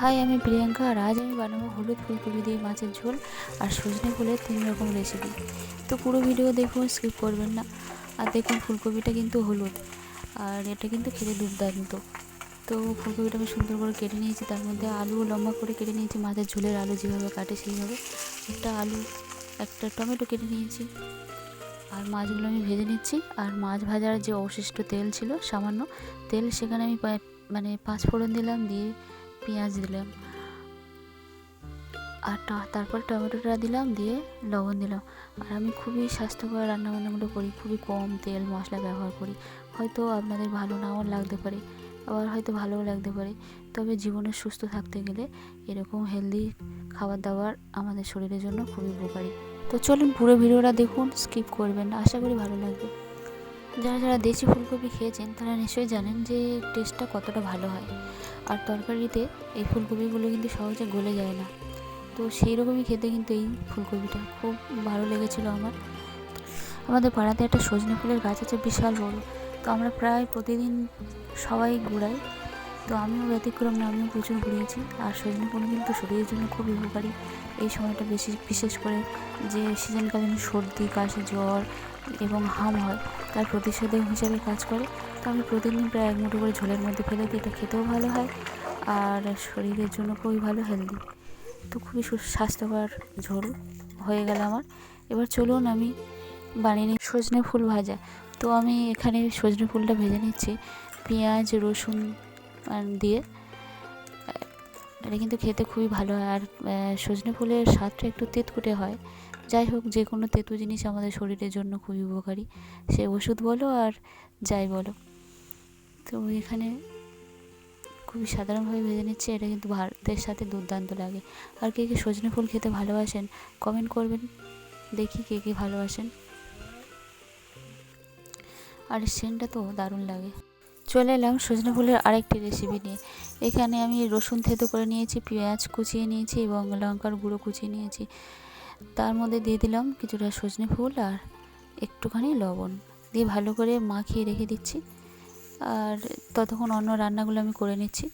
High, আমি প্রিয়াঙ্কা। আর আজ আমি বানাবো হলুদ ফুলকপি দিয়ে মাছের ঝোল আর সজনে ফুলের তিন রকম রেসিপি তো পুরো ভিডিও দেখুন স্কিপ করবেন না। আর দেখুন, ফুলকপিটা কিন্তু হলুদ। আর এটা কিন্তু খেতে দুর্দান্ত। তো ফুলকপিটা আমি সুন্দর করে কেটে নিয়েছি। তার মধ্যে আলু লম্বা করে কেটে নিয়েছি। মাছের ঝোলের আলু যেভাবে কাটে সেইভাবে। একটা আলু, একটা টমেটো কেটে নিয়েছি। আর মাছগুলো আমি ভেজে নিচ্ছি। আর মাছ ভাজার যে অবশিষ্ট তেল ছিল, সামান্য তেল, সেখানে আমি মানে পাঁচ ফোড়ন দিলাম। দিয়ে পেঁয়াজ দিলাম। আর তারপর টমেটোটা দিলাম, দিয়ে লবণ দিলাম। আর আমি খুবই স্বাস্থ্যকর রান্নাবান্নাগুলো করি, খুবই কম তেল মশলা ব্যবহার করি। হয়তো আপনাদের ভালো নাও লাগতে পারে, আবার হয়তো ভালোও লাগতে পারে। তবে জীবনে সুস্থ থাকতে গেলে এরকম হেলদি খাবার দাবার আমাদের শরীরের জন্য খুবই উপকারী। তো চলুন পুরো ভিডিওটা দেখুন স্কিপ করবেন না। আশা করি ভালো লাগবে। যারা যারা দেশি ফুলকপি খেয়েছেন, তারা নিশ্চয়ই জানেন যে টেস্টটা কতটা ভালো হয়। আর তরকারিতে এই ফুলকপিগুলো কিন্তু সহজে গলে যায় না। তো সেই রকমই খেতে কিন্তু এই ফুলকপিটা খুব ভালো লেগেছিল আমার। আমাদের পাড়াতে একটা সজনে ফুলের গাছ আছে, বিশাল বড়। তো আমরা প্রায় প্রতিদিন সবাই ঘুরাই। তো আমিও ব্যতিক্রম না, আমিও প্রচুর ঘুরিয়েছি। আর সজনে ফুল কিন্তু শরীরের জন্য খুব উপকারী। এই সময়টা বেশি বিশেষ করে যে সিজনকালীন সর্দি, কাশি, জ্বর এবং হাম হয়। তার প্রতিষেধক হিসাবে কাজ করে। তো আমি প্রতিদিন প্রায় এক মুঠো করে ঝোলের মধ্যে ফেলে দিই। এটা খেতেও ভালো হয় আর শরীরের জন্য খুবই ভালো হেলদি তো খুবই সু- স্বাস্থ্যকর ঝোল হয়ে গেল আমার। এবার চলুন আমি বানিয়ে নিই সজনে ফুল ভাজা। তো আমি এখানে সজনে ফুলটা ভেজে নিচ্ছি। পেঁয়াজ, রসুন দিয়ে। এটা কিন্তু খেতে খুবই ভালো হয়। আর সজনে ফুলের স্বাদটা একটু তেতকুটে হয়। যাই হোক, যে কোনো তেতো জিনিস আমাদের শরীরের জন্য খুবই উপকারী। সে ওষুধ বলো আর যাই বলো। তো এখানে খুবই সাধারণভাবে ভেজে নিচ্ছে, এটা কিন্তু ভাতের সাথে দুর্দান্ত লাগে। আর কে কে সজনে ফুল খেতে ভালোবাসেন কমেন্ট করবেন। দেখি কে কে ভালোবাসেন। আর সেন্টটা তো দারুণ লাগে। চলে এলাম সজনে ফুলের আরেকটি রেসিপি নিয়ে। এখানে আমি রসুন থেতো করে নিয়েছি, পেঁয়াজ কুচিয়ে নিয়েছি এবং লঙ্কার গুঁড়ো কুচিয়ে নিয়েছি। তার মধ্যে দিয়ে দিলাম কিছুটা সজনে ফুল আর একটুখানি লবণ। দিয়ে ভালো করে মাখিয়ে রেখে দিচ্ছি। আর ততক্ষণ অন্য রান্নাগুলো আমি করে নিচ্ছি।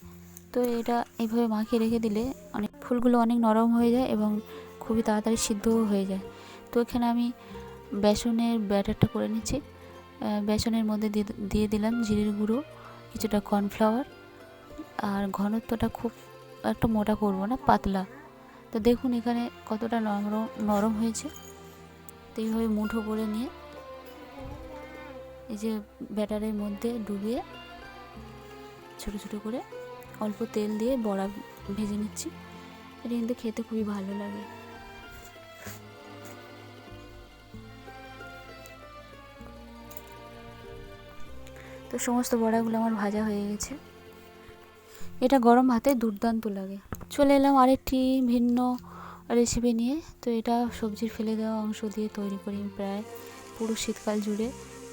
তো এটা এইভাবে মাখিয়ে রেখে দিলে অনেক ফুলগুলো অনেক নরম হয়ে যায় এবং খুবই তাড়াতাড়ি সিদ্ধও হয়ে যায়। তো এখানে আমি বেসনের ব্যাটারটা করে নিচ্ছি। বেসনের মধ্যে দিয়ে দিলাম জিরের গুঁড়ো, কিছুটা কর্নফ্লাওয়ার, আর ঘনত্বটা খুব একটা মোটা করব না, পাতলা। তো দেখুন এখানে কতটা নরম নরম হয়েছে। তো এইভাবে মুঠো করে নিয়ে এই যে ব্যাটারের মধ্যে ডুবিয়ে ছোট ছোট করে অল্প তেল দিয়ে বড়া ভেজে নিচ্ছি। এটা কিন্তু খেতে খুবই ভালো লাগে। তো সমস্ত বড়াগুলো আমার ভাজা হয়ে গেছে। এটা গরম ভাতে দুর্দান্ত লাগে। চলে এলাম আরেকটি ভিন্ন রেসিপি নিয়ে। তো এটা সবজির ফেলে দেওয়া অংশ দিয়ে তৈরি করি প্রায় পুরো শীতকাল জুড়ে।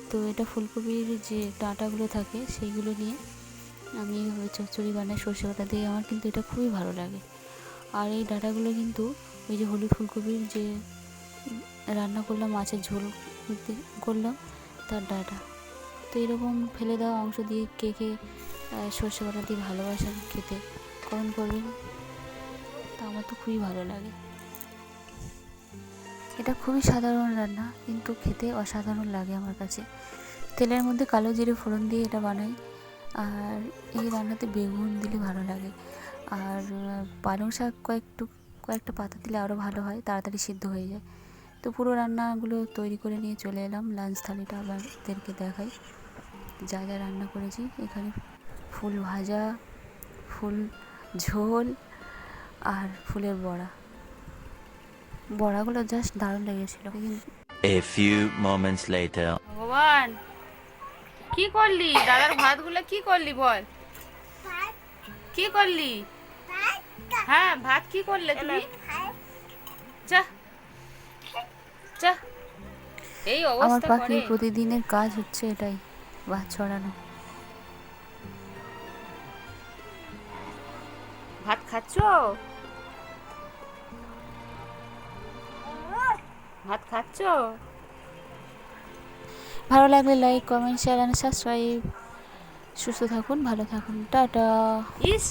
তো এটা ফুলকপির যে ডাঁটাগুলো থাকে সেইগুলো নিয়ে আমি চচ্চড়ি বানাই সর্ষে বাটা দিয়ে। আমার কিন্তু এটা খুবই ভালো লাগে। আর এই ডাঁটাগুলো কিন্তু ওই যে হলুদ ফুলকপির যে রান্না করলাম, মাছের ঝোল করলাম, তার ডাঁটা। তো এরকম ফেলে দেওয়া অংশ দিয়ে কে কে সর্ষে বাটা দিয়ে ভালোবাসেন খেতে কমেন্ট করবেন তো আমার তো খুবই ভালো লাগে। এটা খুবই সাধারণ রান্না, কিন্তু খেতে অসাধারণ লাগে আমার কাছে। তেলের মধ্যে কালো জিরে ফোড়ন দিয়ে এটা বানাই, আর এই রান্নাতে বেগুন দিলে ভালো লাগে। আর পালং শাক কয়েকটু কয়েকটা পাতা দিলে আরও ভালো হয়, তাড়াতাড়ি সিদ্ধ হয়ে যায়। তো পুরো রান্নাগুলো তৈরি করে নিয়ে চলে এলাম। লাঞ্চ থালিটা আপনাদেরকে দেখাই। যা যা রান্না করেছি এখানে ফুল ভাজা ফুল ঝোল আর ফুলের বড়া। বড়াগুলো জাস্ট দারুণ লেগেছিল। A few moments later. ভগবান কি করলি? দাদার ভাতগুলো কি করলি বল? কি করলি? হ্যাঁ ভাত কি করলে তুমি? যা যা। এই আমার অবস্থা পাখির প্রতিদিনের কাজ হচ্ছে এটাই। ভাত ছড়ানো। ভাত খাচ্ছ? ভাত খাচ্ছ? ভালো লাগলে like comment share and subscribe সুস্থ থাকুন, ভালো থাকুন। টাটা। ইস!